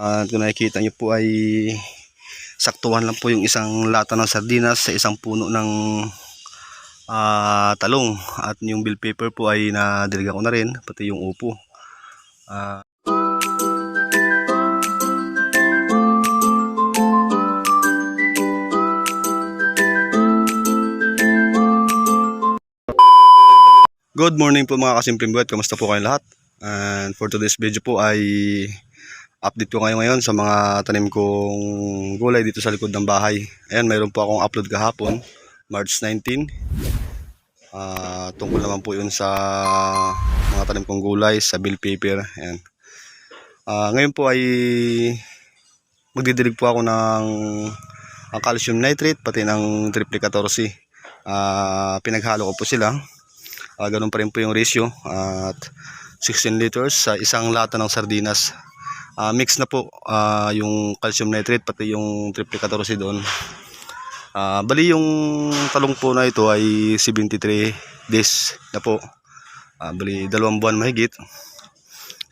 At kung nakikita nyo po ay saktuhan lang po yung isang lata ng sardinas sa isang puno ng ah, talong. At yung bill paper po ay nadiligan ko na rin, pati yung upo. Ah, Good morning po mga kasimpleng buhat. Kamusta po kayong lahat? And for today's video po ay update ko kayo ngayon sa mga tanim kong gulay dito sa likod ng bahay. Ayan, mayroon po akong upload kahapon, March 19. Ah, tungkol naman po yun sa mga tanim kong gulay sa bill paper. Ayan. Ah, ngayon po ay magdidilig po ako ng ang calcium nitrate pati ng triple 14. Ah, pinaghalo ko po sila. Ah, ganun pa rin po yung ratio at 16 liters sa isang lata ng sardinas. Ah, mix na po ah, yung calcium nitrate pati yung 14 doon. Ah, bali yung talong po na ito ay 73 days na po. Ah, bali dalawang buwan mahigit.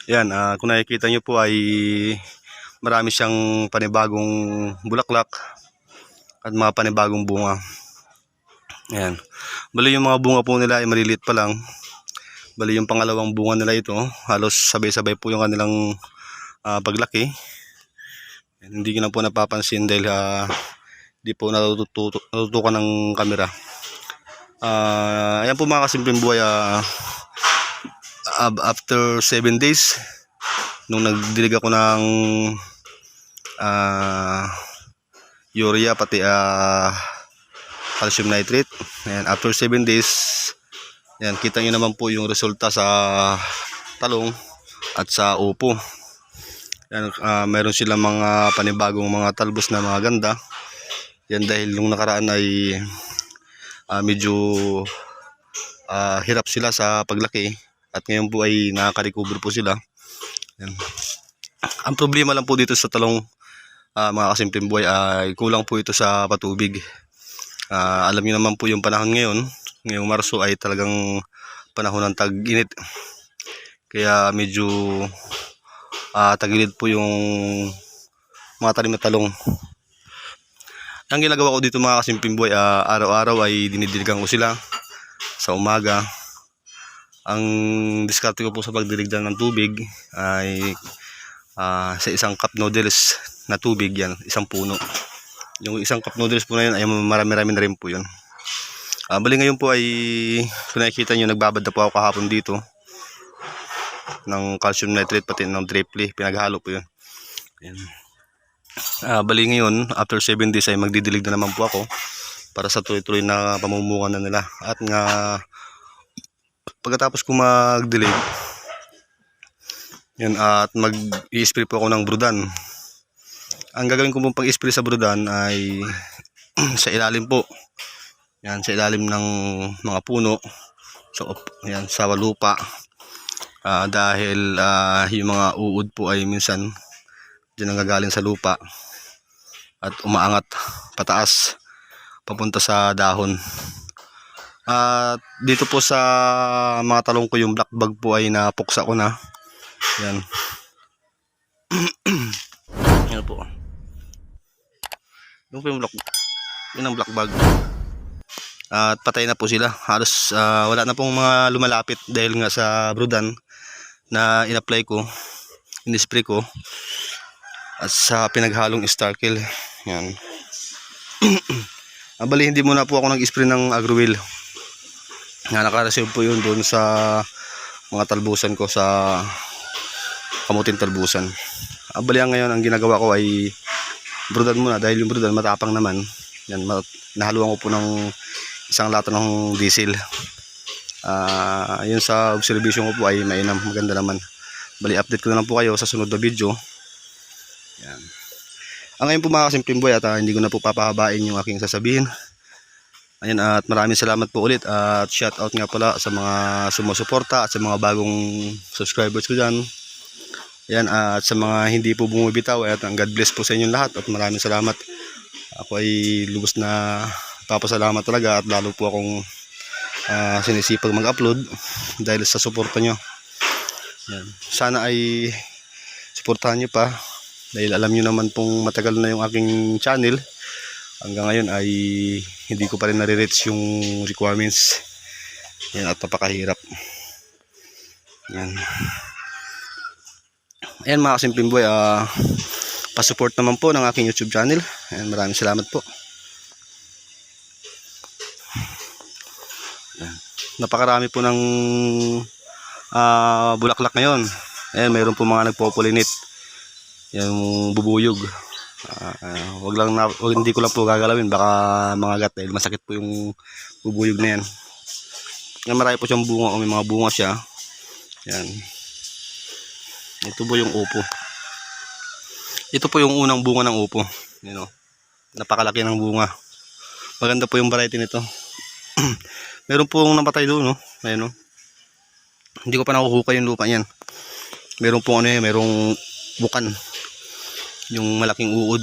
Yan, ah, kung nakikita nyo po ay marami siyang panibagong bulaklak at mga panibagong bunga. Ayan. Bali yung mga bunga po nila ay maliliit pa lang. Bali yung pangalawang bunga nila ito, halos sabay-sabay po yung kanilang ah, paglaki. Ayan, hindi ko na po napapansin dahil ah, di po natututo, natutukan ng camera. Ah, ayan po mga kasimpleng buhay. ab- after 7 days, nung nagdilig ako ng ah, urea pati ah, calcium nitrate. Ayan, after 7 days, yan, kita nyo naman po yung resulta sa talong at sa upo. Yan, ah, meron silang mga panibagong mga talbos na mga ganda. Yan dahil nung nakaraan ay ah, medyo ah, hirap sila sa paglaki at ngayon po ay nakaka-recover po sila. Yan. Ang problema lang po dito sa talong ah, mga kasimpleng buhay ay kulang po ito sa patubig. Ah, alam niyo naman po yung panahon ngayon. Ngayong Marso ay talagang panahon ng tag-init. Kaya medyo ah, tagilid po yung mga tanim na talong. Ang ginagawa ko dito mga kasimping buhay, ah, araw-araw ay dinidiligan ko sila sa umaga. Ang diskarte ko po sa pagdiligdan ng tubig ay ah, sa isang cup noodles na tubig yan, isang puno. Yung isang cup noodles po na yun ay marami-rami na rin po yun. Ah, bali ngayon po ay kung nakikita nyo nagbabad na po ako kahapon dito ng calcium nitrate pati ng triple pinaghalo po yun. Ayan. Ah, bali ngayon after 7 days ay magdidilig na naman po ako para sa tuloy-tuloy na pamumukan na nila at nga pagkatapos ko magdilig yan at mag-i-spray po ako ng brudan ang gagawin ko pong pag-spray sa brudan ay sa ilalim po. Yan, sa ilalim ng mga puno. So, yan, sa lupa. Ah, dahil ah, yung mga uod po ay minsan dyan ang gagaling sa lupa at umaangat pataas papunta sa dahon. At dito po sa mga talong ko yung black bag po ay napuksa ko na. Yan. Yan po. Yung po yung black, yun ang black bag. At patay na po sila. Halos ah, wala na pong mga lumalapit dahil nga sa brudan na in-apply ko, in-spray ko at sa pinaghalong starkill. Yan. Ah, bali hindi muna po ako nag-spray ng agrowheel. Na naka-reserve po yun doon sa mga talbusan ko sa kamutin talbusan. Ah, bali ang ngayon ang ginagawa ko ay brudan muna dahil yung brudan matapang naman. Yan, nahaluan ko po ng isang lata ng diesel. Ah, yun sa observation ko po ay mainam, maganda naman. Bali update ko na lang po kayo sa sunod na video. Yan. Ang ngayon po mga kasimpleng boy at ah, hindi ko na po papahabain yung aking sasabihin. Ayan at maraming salamat po ulit at shout out nga pala sa mga sumusuporta at sa mga bagong subscribers ko dyan. Ayan at sa mga hindi po bumibitaw at God bless po sa inyong lahat at maraming salamat. Ako ay lubos na papasalamat talaga at lalo po akong ah, sinisipag mag-upload dahil sa suporta nyo. Ayan. Sana ay suportahan nyo pa Dahil alam nyo naman pong matagal na yung aking channel. Hanggang ngayon ay hindi ko pa rin nare-reach yung requirements. Yan at napakahirap. Yan. Ayan mga kasimpleng boy, ah pasupport naman po ng aking YouTube channel. Ayan, maraming salamat po. Napakarami po ng ah, bulaklak ngayon. Ayan, mayroon po mga nagpo-pollinate. Yung bubuyog. Ah, wag lang na, wag, hindi ko lang po gagalawin baka mga gat dahil masakit po yung bubuyog na yan. Yan marami po siyang bunga o may mga bunga siya. Yan. Ito po yung upo. Ito po yung unang bunga ng upo. Yan o. Napakalaki ng bunga. Maganda po yung variety nito. Meron po namatay doon, no? Ayun, no? Hindi ko pa nakuhukay yung lupa niyan. Meron po ano eh, merong bukan. Yung malaking uod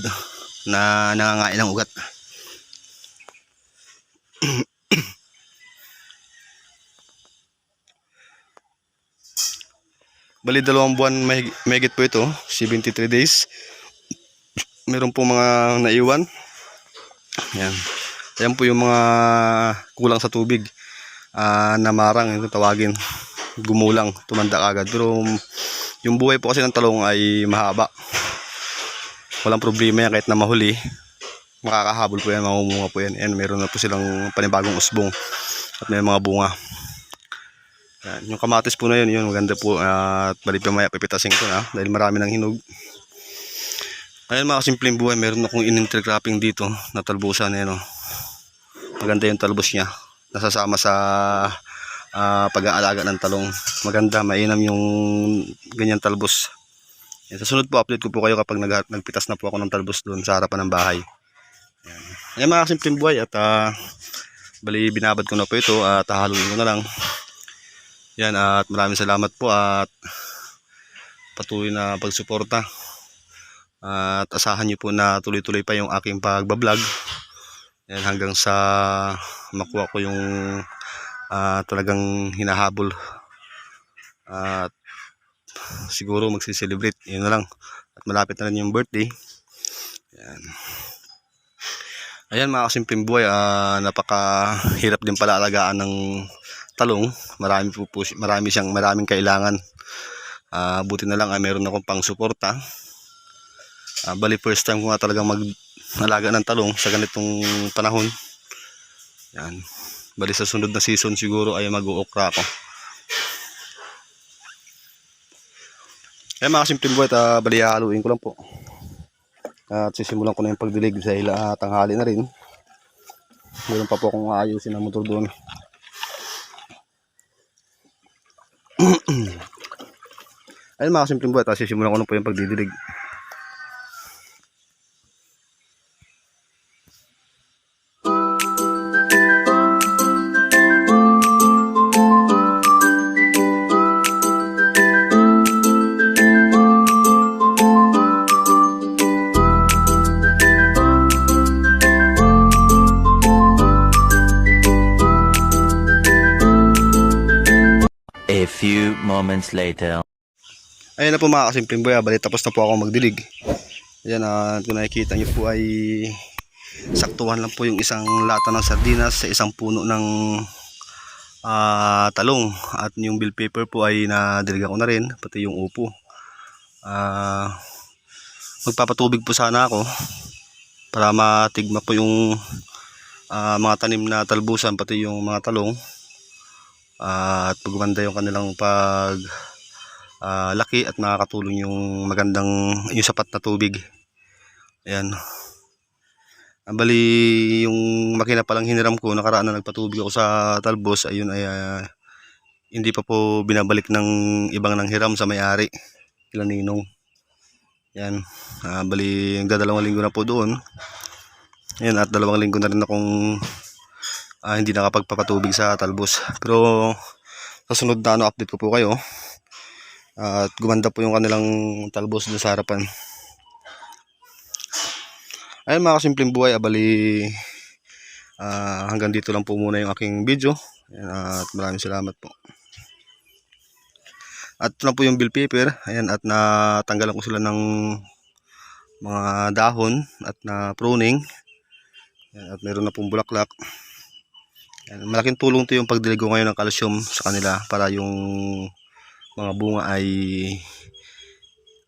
na nangangain ng ugat. Bali dalawang buwan may po ito, 73 days. Meron po mga naiwan. Yan. Yan po yung mga kulang sa tubig. Ah, namarang ito tawagin. Gumulang, tumanda agad. Pero yung buhay po kasi ng talong ay mahaba. Walang problema yan kahit na mahuli. Makakahabol po yan, mamumunga po yan. Yan, meron na po silang panibagong usbong at may mga bunga. Yan, yung kamatis po na yun, yun maganda po at bali pa maya pipitasin ko na dahil marami ng hinog. Ayun mga simpleng buhay, meron akong in-intercropping dito na talbusan yan. Oh. Maganda yung talbos niya. Nasasama sa ah, pag-aalaga ng talong. Maganda, mainam yung ganyan talbos. Yan, sa sunod po, update ko po kayo kapag nag nagpitas na po ako ng talbos doon sa harapan ng bahay. Yan, Ayan mga simpleng buhay at ah, bali binabad ko na po ito at hahaluin ko na lang. Yan at maraming salamat po at patuloy na pagsuporta. At asahan niyo po na tuloy-tuloy pa yung aking pagbablog. Yan hanggang sa makuha ko yung ah, talagang hinahabol. At siguro magsi-celebrate. Yun na lang. At malapit na rin yung birthday. Yan. Ayan mga kasimpleng buhay, ah, napakahirap din pala alagaan ng talong. Marami po, po marami siyang maraming kailangan. Ah, buti na lang ay meron akong pang suporta. Ah, bali first time ko nga talagang mag-alaga ng talong sa ganitong panahon. Yan. Bali sa sunod na season siguro ay mag-uokra ako. Kaya mga simpleng buhay, ah, bali haluin ko lang po. At sisimulan ko na yung pagdilig dahil ah, tanghali na rin. Meron pa po akong aayusin ng motor doon. Ayun mga simpleng buhay, tapos sisimulan ko na po yung pagdidilig. Few moments later. Ayun na po mga kasimpleng buhay, bali tapos na po ako magdilig. Ayan, ah, kung nakikita nyo po ay saktuhan lang po yung isang lata ng sardinas sa isang puno ng ah, talong. At yung bill paper po ay nadiligan ko na rin, pati yung upo. Ah, magpapatubig po sana ako para matigma po yung ah, mga tanim na talbusan, pati yung mga talong. Ah, at pagumanda yung kanilang pag ah, laki at makakatulong yung magandang yung sapat na tubig. Ayan. Ang bali yung makina palang hiniram ko nakaraan na nagpatubig ako sa talbos ayun ay ah, hindi pa po binabalik ng ibang nang hiram sa may-ari kila ninong. Yan Ah, bali yung dadalawang linggo na po doon. Yan at dalawang linggo na rin akong ah, hindi nakapagpapatubig sa talbos pero sa sunod na ano update ko po kayo at gumanda po yung kanilang talbos dun sa harapan. Ayun mga kasimpleng buhay, abali ah, hanggang dito lang po muna yung aking video. Ayan, at maraming salamat po. At ito na po yung bill paper. Ayan, at natanggalan ko sila ng mga dahon at na pruning. Yan, at meron na pong bulaklak. Yan, malaking tulong to yung pagdiligo ngayon ng calcium sa kanila para yung mga bunga ay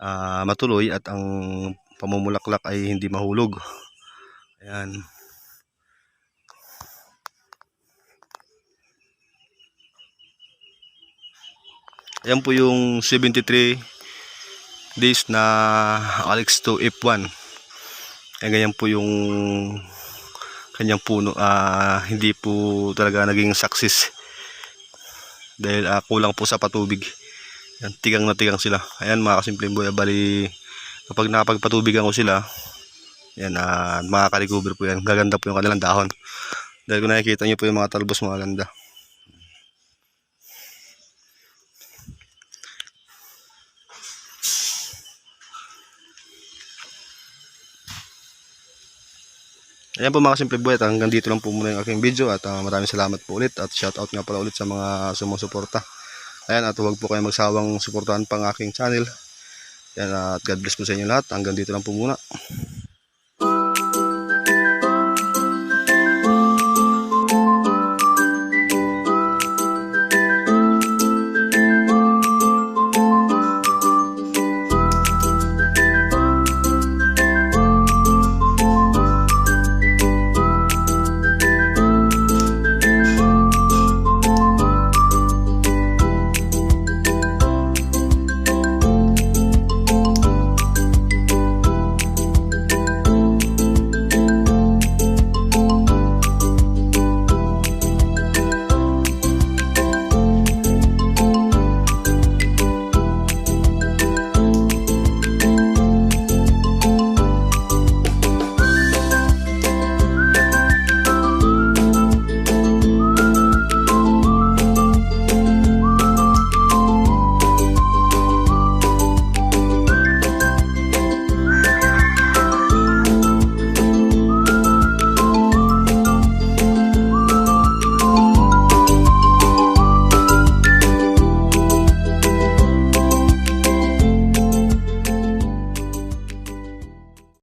ah, matuloy at ang pamumulaklak ay hindi mahulog. Ayan. Ayan po yung 73 days na Alex 2 F1. Ayan ganyan po yung kanyang puno. ah hindi po talaga naging success. Dahil ah, kulang po sa patubig. Yan, tigang na tigang sila. Ayan mga kasimpleng boy. Bali, kapag nakapagpatubigan ko sila, yan, uh, makaka-recover po yan. Gaganda po yung kanilang dahon. Dahil kung nakikita nyo po yung mga talbos, mga ganda. Ayan po mga simple at hanggang dito lang po muna yung aking video at ah, maraming salamat po ulit at shoutout nga pala ulit sa mga sumusuporta. Ayan at huwag po kayong magsawang suportahan pang aking channel. Ayan at God bless po sa inyo lahat. Hanggang dito lang po muna.